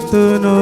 ആരാധിത്തുനോ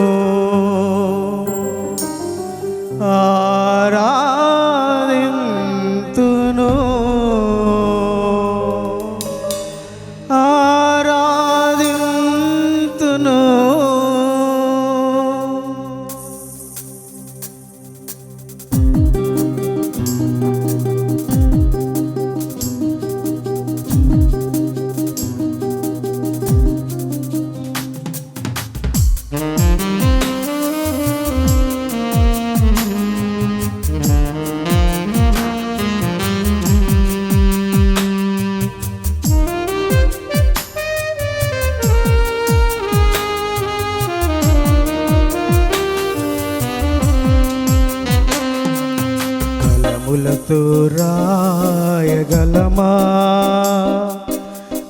రాయగలమా?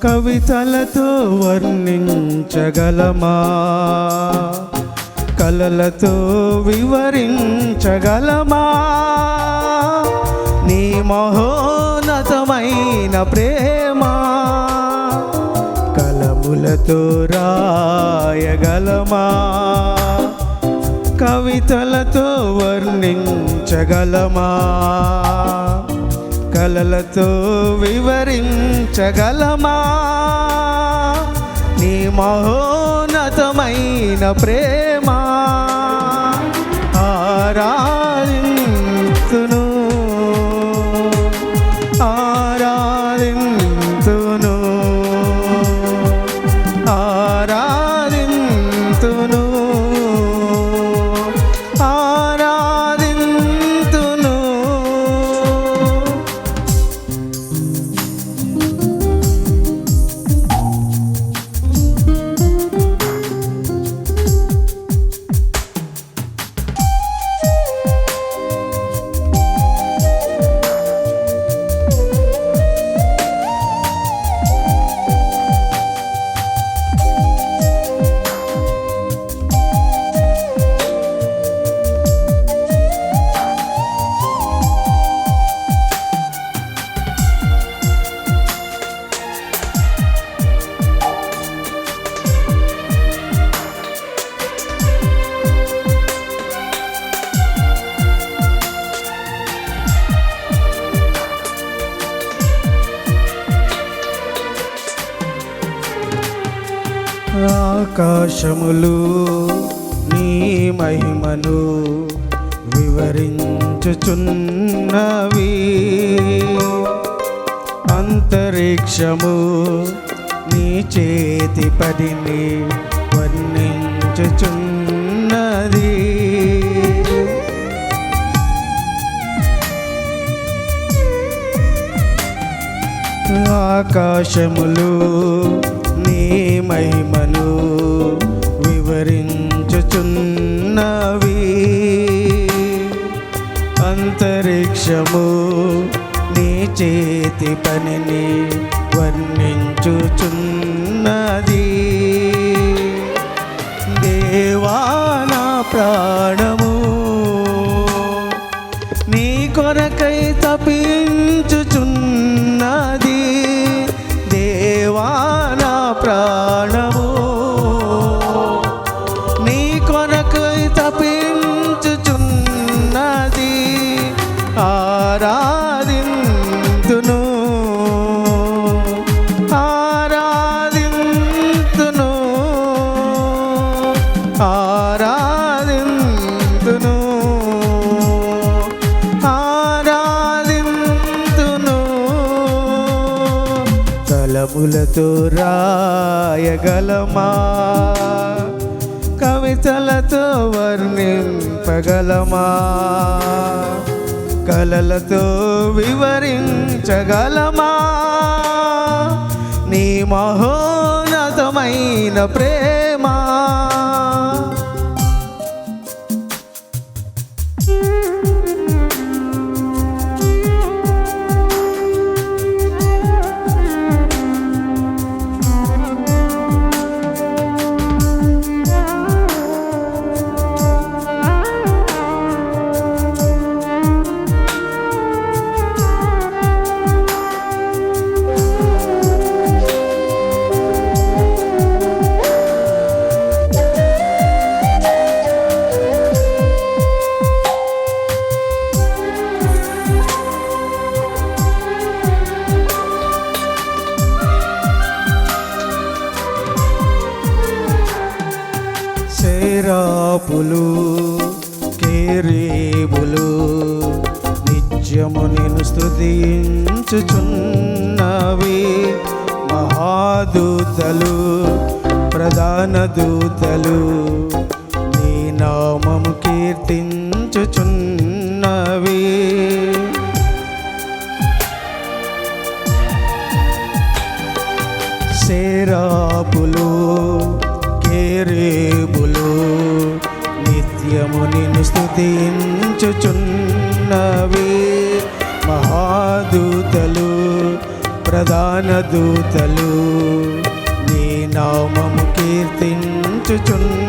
కవితలతో వర్ణించగలమా? కలలతో వివరించగలమా? నీ మహోన్నతమైన ప్రేమ? కలములతో రాయగలమా? కవితలతో వర్ణించగలమా? కలలతో వివరించగలమా? నీ మహోన్నతమైన ప్రేమ ఆకాశములు నీ మహిమను వివరించుచున్నవి. అంతరిక్షము నీ చేతి పదిని వర్ణించుచున్నది. ఆకాశములు నీ మహిమను వివరించుచున్నవి. అంతరిక్షము నీ చేతి పనిని వర్ణించుచున్నది. దేవానా ప్రాణము నీ కొరకై తపించుచున్నది దేవా ప్రాణము కలములతో రాయగలమా? కవితలతో వర్ణింపగలమా? కలలతో వివరించగలమా? నీ మహోన్నతమైన ప్రేమా? సేరాపులు కేరేబులు నిత్యము నేను స్థుతించుచున్నవి మహాదూతలు ప్రధాన దూతలు నీ నామము కీర్తించుచున్నవి. సేరాపులు కేరేబులు నిత్యము నిన్ను స్థుతించుచున్నవి మహాదూతలు ప్రధాన దూతలు నీ నామము కీర్తించుచున్న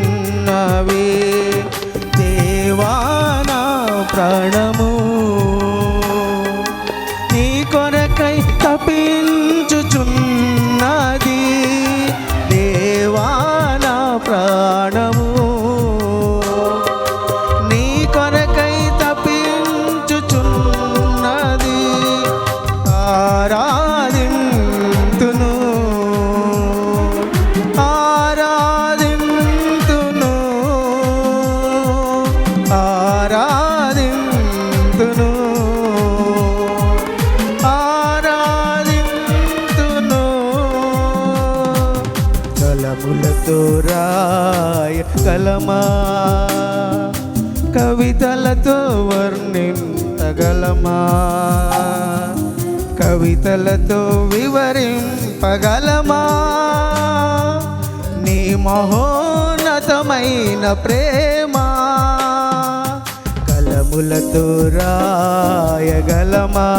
కలములతో రాయ కలమా. కవితలతో వర్ణించగలమా కవితలతో వివరింపగలమా. నీ మహోన్నతమైన ప్రేమ. కలములతో రాయగలమా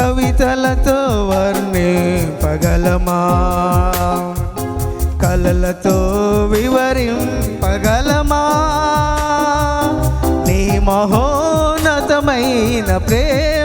కవితలతో వర్ణింపగలమా. కలలతో వివరింపగలమా? నీ మహోన్నతమైన ప్రేమ